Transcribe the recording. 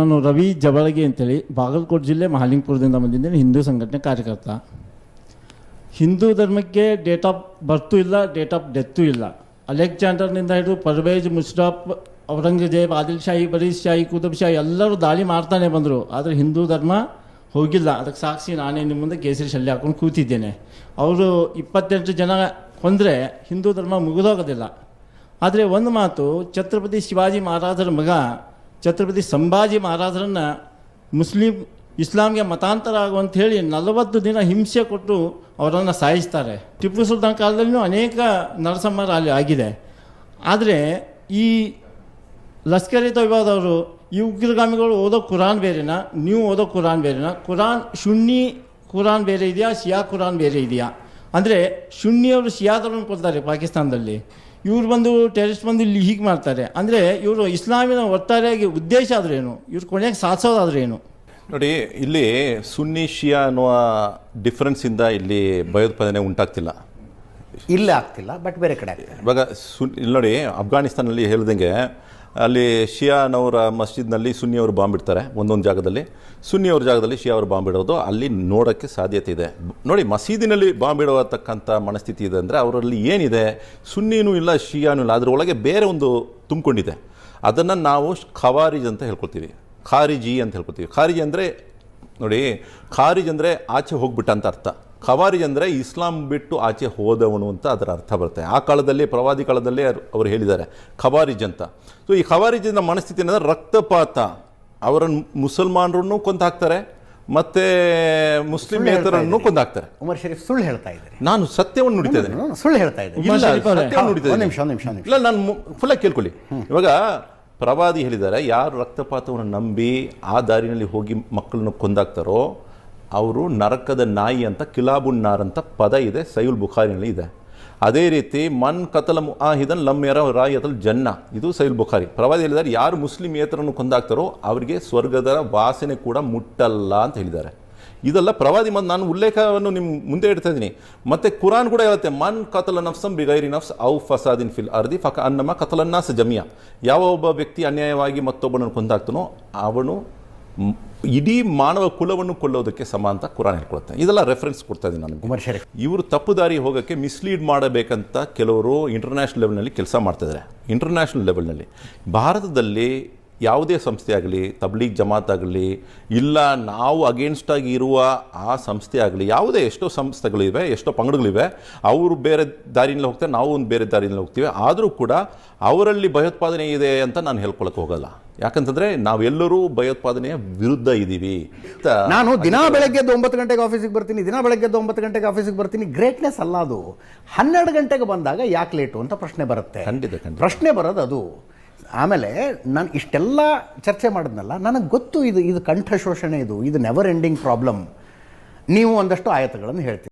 ನಾನು ರವಿ ಜವಳಗಿ ಅಂತೇಳಿ ಬಾಗಲಕೋಟೆ ಜಿಲ್ಲೆ ಮಹಾಲಿಂಗಪುರದಿಂದ ಬಂದಿದ್ದೇನೆ, ಹಿಂದೂ ಸಂಘಟನೆ ಕಾರ್ಯಕರ್ತ. ಹಿಂದೂ ಧರ್ಮಕ್ಕೆ ಡೇಟ್ ಆಫ್ ಬರ್ತು ಇಲ್ಲ ಡೇಟ್ ಆಫ್ ಡೆತ್ತು ಇಲ್ಲ. ಅಲೆಕ್ಸಾಂಡರ್ನಿಂದ ಹಿಡಿದು ಪರ್ವೇಜ್ ಮುಷ್ರಾಫ್, ಔರಂಗಜೇಬ್ ಆದಿಲ್ ಶಾಹಿ ಬರೀದ್ ಶಾಹಿ ಕುತುಬ್ ಶಾಹಿ ಎಲ್ಲರೂ ದಾಳಿ ಮಾಡ್ತಾನೆ ಬಂದರು. ಆದರೆ ಹಿಂದೂ ಧರ್ಮ ಹೋಗಿಲ್ಲ. ಅದಕ್ಕೆ ಸಾಕ್ಷಿ ನಾನೇ ನಿಮ್ಮ ಮುಂದೆ ಕೇಸರಿ ಶಲ್ಯ ಹಾಕೊಂಡು ಕೂತಿದ್ದೇನೆ. ಅವರು ಇಪ್ಪತ್ತೆಂಟು ಜನ ಕೊಂದರೆ ಹಿಂದೂ ಧರ್ಮ ಮುಗಿದೋಗೋದಿಲ್ಲ. ಆದರೆ ಒಂದು ಮಾತು, ಛತ್ರಪತಿ ಶಿವಾಜಿ ಮಹಾರಾಜರ ಮಗ ಛತ್ರಪತಿ ಸಂಭಾಜಿ ಮಹಾರಾಜರನ್ನು ಮುಸ್ಲಿಂ ಇಸ್ಲಾಂಗೆ ಮತಾಂತರ ಆಗುವಂತ ಹೇಳಿ ನಲವತ್ತು ದಿನ ಹಿಂಸೆ ಕೊಟ್ಟು ಅವರನ್ನು ಸಾಯಿಸ್ತಾರೆ. ಟಿಪ್ಪು ಸುಲ್ತಾನ್ ಕಾಲದಲ್ಲೂ ಅನೇಕ ನರಸಂಹಾರ ಅಲ್ಲಿ ಆಗಿದೆ. ಆದರೆ ಈ ಲಷ್ಕರ್ ಇ ತೊಯ್ಬಾದವರು ಈ ಉಗ್ರಗಾಮಿಗಳು ಓದೋ ಕುರಾನ್ ಬೇರೆನಾ? ನೀವು ಓದೋ ಕುರಾನ್ ಬೇರೆನಾ? ಕುರಾನ್ ಶುನ್ನಿ ಕುರಾನ್ ಬೇರೆ ಇದೆಯಾ? ಶಿಯಾ ಕುರಾನ್ ಬೇರೆ ಇದೆಯಾ? ಅಂದರೆ ಶುನ್ನಿಯವರು ಶಿಯಾದವ್ರನ್ನ ಕೊಡ್ತಾರೆ ಪಾಕಿಸ್ತಾನದಲ್ಲಿ. ಇವ್ರು ಬಂದು ಟೆರಿಸ್ಟ್ ಬಂದು ಇಲ್ಲಿ ಹೀಗೆ ಮಾಡ್ತಾರೆ. ಅಂದರೆ ಇವರು ಇಸ್ಲಾಮಿನ ಒಟ್ಟಾರೆಯಾಗಿ ಉದ್ದೇಶ ಆದ್ರೆ ಏನು? ಇವ್ರು ಕೊನೆಗೆ ಸಾಧಿಸೋದಾದ್ರೇನು ನೋಡಿ ಇಲ್ಲಿ ಸುನ್ನಿ ಶಿಯಾ ಅನ್ನುವ ಡಿಫ್ರೆನ್ಸಿಂದ ಇಲ್ಲಿ ಭಯೋತ್ಪಾದನೆ ಉಂಟಾಗ್ತಿಲ್ಲ. ಇಲ್ಲೇ ಆಗ್ತಿಲ್ಲ ಬಟ್ ಬೇರೆ ಕಡೆ ಆಗ್ತಿದೆ. ಇವಾಗ ಸುನ್ ಇಲ್ಲಿ ನೋಡಿ ಅಫ್ಘಾನಿಸ್ತಾನಲ್ಲಿ ಹೇಳ್ದಂಗೆ ಅಲ್ಲಿ ಶಿಯಾನವರ ಮಸ್ಜಿದ್ನಲ್ಲಿ ಸುನ್ನಿಯವರು ಬಾಂಬ್ ಇಡ್ತಾರೆ, ಒಂದೊಂದು ಜಾಗದಲ್ಲಿ. ಸುನ್ನಿಯವ್ರ ಜಾಗದಲ್ಲಿ ಶಿಯಾ ಅವರು ಬಾಂಬ್ ಇಡೋದು, ಅಲ್ಲಿ ನೋಡೋಕ್ಕೆ ಸಾಧ್ಯತೆ ಇದೆ. ನೋಡಿ, ಮಸೀದಿನಲ್ಲಿ ಬಾಂಬ್ ಇಡೋತಕ್ಕಂಥ ಮನಸ್ಥಿತಿ ಇದೆ ಅಂದರೆ ಅವರಲ್ಲಿ ಏನಿದೆ? ಸುನ್ನಿನೂ ಇಲ್ಲ, ಶಿಯಾನೂ ಇಲ್ಲ ಅದರೊಳಗೆ ಬೇರೆ ಒಂದು ತುಂಬಿಕೊಂಡಿದೆ. ಅದನ್ನು ನಾವು ಖವಾರಿಜ್ ಅಂತ ಹೇಳ್ಕೊಳ್ತೀವಿ. ಖಾರಿಜಿ ಅಂತ ಹೇಳ್ಕೊಳ್ತೀವಿ. ಖಾರಿಜಿ ಅಂದರೆ, ನೋಡಿ, ಖಾರಿಜ್ ಅಂದರೆ ಆಚೆ ಹೋಗ್ಬಿಟ್ಟ ಅಂತ ಅರ್ಥ. ಖವಾರಿಜ್ ಅಂದರೆ ಇಸ್ಲಾಂ ಬಿಟ್ಟು ಆಚೆ ಹೋದವನು ಅಂತ ಅದರ ಅರ್ಥ ಬರುತ್ತೆ. ಆ ಕಾಲದಲ್ಲಿ ಪ್ರವಾದಿ ಕಾಲದಲ್ಲೇ ಅವರು ಹೇಳಿದ್ದಾರೆ ಖವಾರಿಜ್ ಅಂತ. ಸೊ ಈ ಖವಾರಿಜಿನ ಮನಸ್ಥಿತಿ ಏನಂದ್ರೆ ರಕ್ತಪಾತ. ಅವರನ್ನು ಮುಸಲ್ಮಾನರನ್ನು ಕೊಂದು ಹಾಕ್ತಾರೆ ಮತ್ತೆ ಮುಸ್ಲಿಮೇತರನ್ನು ಕೊಂದು ಹಾಕ್ತಾರೆ. ಉಮರ್ ಶರೀಫ್ ಸುಳ್ಳು ಹೇಳ್ತಾ ಇದ್ದಾರೆ. ನಾನು ಸತ್ಯವನ್ನು ನುಡಿತಾ ಇದ್ದೇನೆ. ಸುಳ್ಳು ಹೇಳ್ತಾ ಇದ್ದೇನೆ. ಇಲ್ಲ ನಾನು ಫುಲ್ಲಾಗಿ ಕೇಳ್ಕೊಳ್ಳಿ. ಇವಾಗ ಪ್ರವಾದಿ ಹೇಳಿದ್ದಾರೆ ಯಾರು ರಕ್ತಪಾತವನ್ನು ನಂಬಿ ಆ ದಾರಿನಲ್ಲಿ ಹೋಗಿ ಮಕ್ಕಳನ್ನು ಕೊಂದಾಕ್ತಾರೋ ಅವರು ನರಕದ ನಾಯಿ ಅಂತ, ಕಿಲಾಬುನ್ನಾರ್ ಅಂತ ಪದ ಇದೆ, ಸೈಯುಲ್ ಬುಖಾರಿನಲ್ಲಿ ಇದೆ. ಅದೇ ರೀತಿ, ಮನ್ ಕತಲ ಮುಹಿದನ್ ಲಮ್ಯರ ರಾಯತಲ್ ಜನ್ನ. ಇದು ಸೈಲ್ ಬುಖಾರಿ. ಪ್ರವಾದಿ ಹೇಳಿದ್ದಾರೆ, ಯಾರು ಮುಸ್ಲಿಂ ಏತರನ್ನು ಕೊಂದಾಗ್ತಾರೋ ಅವರಿಗೆ ಸ್ವರ್ಗದ ವಾಸನೆ ಕೂಡ ಮುಟ್ಟಲ್ಲ ಅಂತ ಹೇಳಿದ್ದಾರೆ. ಇದೆಲ್ಲ ಪ್ರವಾದಿ ಮತ್ತು ನಾನು ಉಲ್ಲೇಖವನ್ನು ನಿಮ್ಮ ಮುಂದೆ ಇಡ್ತಾ ಇದ್ದೀನಿ. ಮತ್ತು ಕುರಾನ್ ಕೂಡ ಹೇಳುತ್ತೆ, ಮನ್ ಕತಲ ನಫ್ಸಂ ಬಿಗೈರಿ ನಫ್ಸ್ ಔ ಫಸಾದಿನ್ ಫಿಲ್ ಅರ್ದಿ ಫಕ ಅನ್ನಮ್ಮ ಕತಲನ್ನಾಸ ಜಮಿಯ. ಯಾವ ಒಬ್ಬ ವ್ಯಕ್ತಿ ಅನ್ಯಾಯವಾಗಿ ಮತ್ತೊಬ್ಬನನ್ನು ಕೊಂದಾಗ್ತಾನೋ ಅವನು ಇಡೀ ಮಾನವ ಕುಲವನ್ನು ಕೊಲ್ಲೋದಕ್ಕೆ ಸಮ ಅಂತ ಕುರಾನ್ ಹೇಳ್ಕೊಳುತ್ತೆ. ಇದೆಲ್ಲ ರೆಫರೆನ್ಸ್ ಕೊಡ್ತಾ ಇದ್ದೀನಿ ನಾನು. ಉಮರ್ ಶರೀಫ್ ಇವರು ತಪ್ಪು ದಾರಿ ಹೋಗೋಕ್ಕೆ ಮಿಸ್ಲೀಡ್ ಮಾಡಬೇಕಂತ ಕೆಲವರು ಇಂಟರ್ನ್ಯಾಷನಲ್ ಲೆವೆಲ್ನಲ್ಲಿ ಕೆಲಸ ಮಾಡ್ತಿದ್ದಾರೆ ಇಂಟರ್ನ್ಯಾಷನಲ್ ಲೆವೆಲ್ನಲ್ಲಿ ಭಾರತದಲ್ಲಿ ಯಾವುದೇ ಸಂಸ್ಥೆ ಆಗಲಿ ತಬ್ಲೀಗ್ ಜಮಾತ್ ಆಗಲಿ ಇಲ್ಲ ನಾವು ಅಗೇನ್ಸ್ಟ್ ಆಗಿ ಇರುವ ಆ ಸಂಸ್ಥೆ ಆಗಲಿ ಯಾವುದೇ ಎಷ್ಟೋ ಸಂಸ್ಥೆಗಳಿವೆ ಎಷ್ಟೋ ಪಂಗಡಗಳಿವೆ ಅವರು ಬೇರೆ ದಾರಿಯಲ್ಲಿ ಹೋಗ್ತಾರೆ ನಾವು ಒಂದು ಬೇರೆ ದಾರಿಯಲ್ಲಿ ಹೋಗ್ತೀವಿ. ಆದರೂ ಕೂಡ ಅವರಲ್ಲಿ ಭಯೋತ್ಪಾದನೆ ಇದೆ ಅಂತ ನಾನು ಹೇಳ್ಕೊಳಕ್ಕೆ ಹೋಗಲ್ಲ. ಯಾಕಂತಂದರೆ ನಾವೆಲ್ಲರೂ ಭಯೋತ್ಪಾದನೆಯ ವಿರುದ್ಧ ಇದ್ದೀವಿ. ನಾನು ದಿನ ಬೆಳಗ್ಗೆ ಒಂಬತ್ತು ಗಂಟೆಗೆ ಆಫೀಸಿಗೆ ಬರ್ತೀನಿ ದಿನ ಬೆಳಗ್ಗೆ ಒಂಬತ್ತು ಗಂಟೆಗೆ ಆಫೀಸಿಗೆ ಬರ್ತೀನಿ ಗ್ರೇಟ್ನೆಸ್ ಅಲ್ಲ ಅದು. ಹನ್ನೆರಡು ಗಂಟೆಗೆ ಬಂದಾಗ ಯಾಕೆ ಲೇಟು ಅಂತ ಪ್ರಶ್ನೆ ಬರುತ್ತೆ. ಖಂಡಿತ, ಖಂಡಿತ. ಪ್ರಶ್ನೆ ಬರೋದು ಅದು. ಆಮೇಲೆ ನಾನು ಇಷ್ಟೆಲ್ಲ ಚರ್ಚೆ ಮಾಡಿದ್ನಲ್ಲ ನನಗೆ ಗೊತ್ತು ಇದು ಇದು ಕಂಠ ಶೋಷಣೆ ಇದು ಇದು ನೆವರ್ ಎಂಡಿಂಗ್ ಪ್ರಾಬ್ಲಮ್ ನೀವು ಒಂದಷ್ಟು ಆಯತಗಳನ್ನು ಹೇಳ್ತೀರಿ.